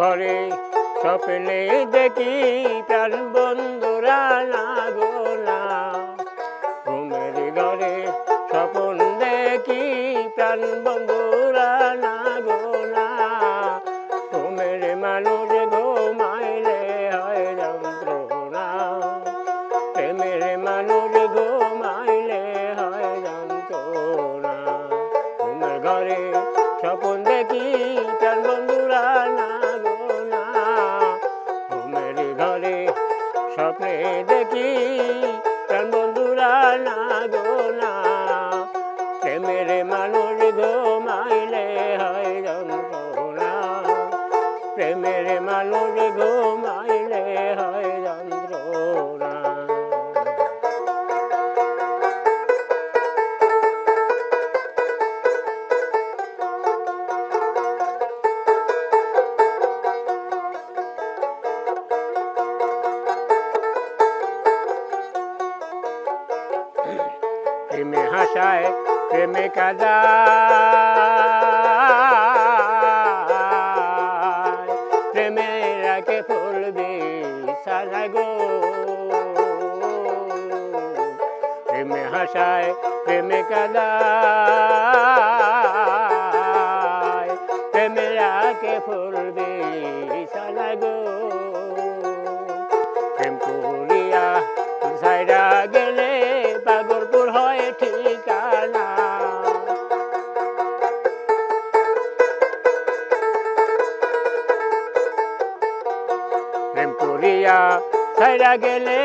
ঘরে স্বপ্নে দেখি প্রাণ বন্ধুরা না ঘুমের ঘরে স্বপ্ন দেখি প্রাণ বন্ধুরা হাসায় প্রেমে কাদায় প্রেমে রাখে ফুলবে সারা গো। প্রেমে হাসায়, প্রেমে কাদায়। প্রেমে ফুলবে সারা গো। প্রেম ছাইরা গেলে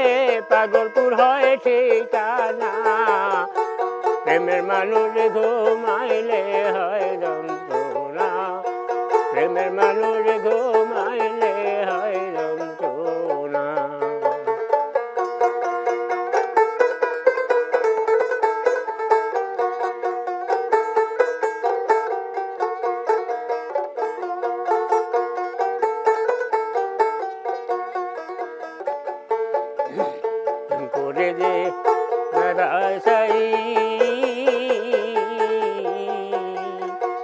পাগলপুর হয় ঠিকানা। প্রেমের মানুষ ঘুমাইলে হয় যন্ত্রণা। প্রেমের মানুষ যে রাসাই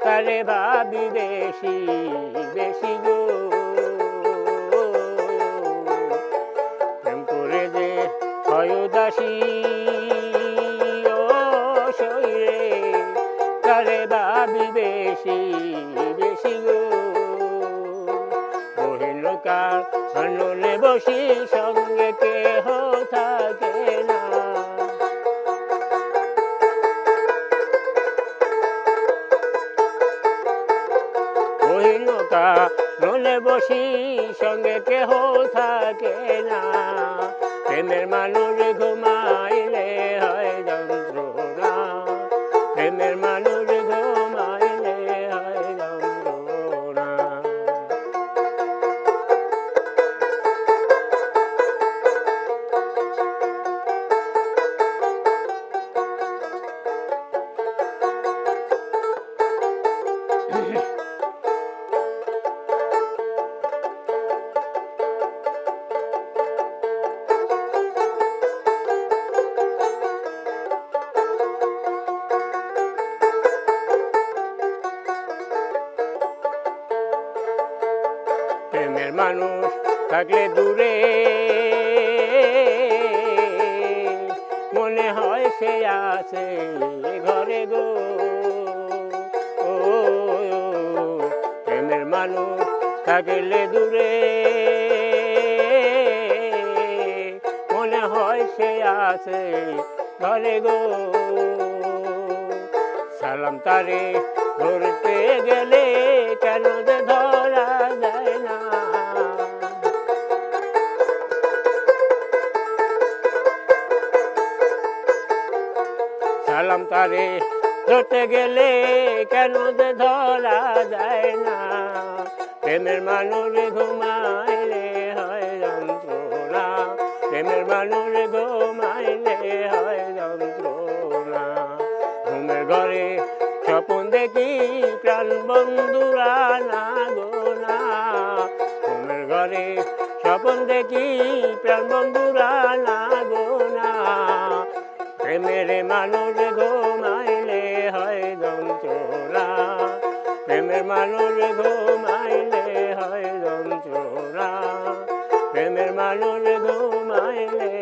তারে ভাবি বেশি বেশি গো। প্রেম যে হয় দাসী আনলে বসি সঙ্গে কেহ থাকে না। মহিলকা নলে বসি সঙ্গে কেহ থাকে না। প্রেমের মানুষ ঘুমাইলে প্রেমের মানুষ থাকলে দূরে। মনে হয় সে আছে ঘরে গো। ও, প্রেমের মানুষ থাকলে দূরে। মনে হয় সে আছে ঘরে গো। সালাম তারে ধরতে গেলে তারে ধরতে গেলে কেন যে ধরা যায় না? প্রেমের মানুষ ঘুমাইলে হয় যন্ত্রণা। প্রেমের মানুষ ঘুমাইলে হয় যন্ত্রণা। ঘুমের ঘরে স্বপন দেখি প্রাণ বন্ধুরা না গো না। ঘুমের ঘরে স্বপন দেখি প্রাণ বন্ধুরা না গো না। প্রেমের মানুষ ঘুমাইলে হয় দম চোরা প্রেমের মানুষ ঘুমাইলে হয় দম চোরা প্রেমের মানুষ ঘুমাইলে